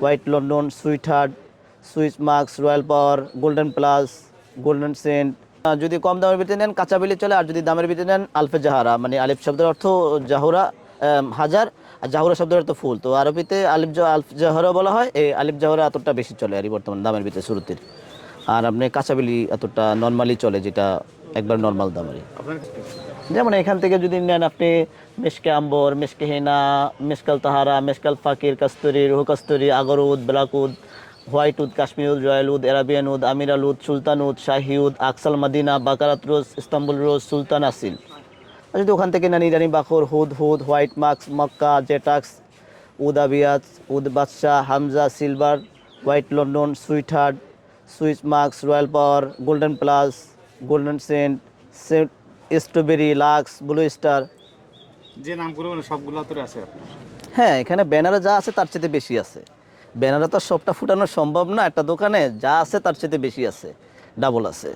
White London, sweet heart, Swiss marks, royal power, golden plus, golden scent. যদি কম দামের ভিতরে নেন, কাঁচা বিলি চলে, আর যদি দামের ভিতরে নেন, আলফে জাহারা। মানে আলিফ শব্দের অর্থ জাহুরা হাজার, আর জাহুরা শব্দের অর্থ ফুল। তো আরবিতে আলিফ আলফ জাহরা বলা হয়, এই আলিফ জাহরা এতটা বেশি চলে আর বর্তমান দামের ভিতরে শুরুতে। আর আপনি কাঁচা বিলি এতটা নর্মালি চলে, যেটা একবার নর্মাল দামেরই। যেমন এখান থেকে যদি নেন আপনি মেশকে আম্বর মেশকে হেনা মেশকাল তাহারা মেশকাল ফাকির কাস্তরি রুহ Kasturi আগরউদ black oud white oud Kashmir oud royal oud Arabian oud আমিরাল উদ সুলতান উদ শাহি উদ আকসাল মাদিনা বাকারাত রোজ ইস্তাম্বুল রোজ সুলতান আসিল। আর যদি ওখান থেকে নেন ইরানি বাখর হুদ হুদ হোয়াইট মার্কস মক্কা জেটাক্স উদ আবিয়াত উদ বাদশাহ Hamza silver white London sweet heart Swiss marks royal power golden plus golden scent scent strawberry lux blue star যে নামগুলো মানে সবগুলো তো আছে হ্যাঁ এখানে ব্যানারে যা আছে তার চেয়ে বেশি আছে। ব্যানারে তো সবটা ফুটানো সম্ভব না একটা দোকানে যা আছে তার চেয়ে বেশি আছে। ডাবল আছে।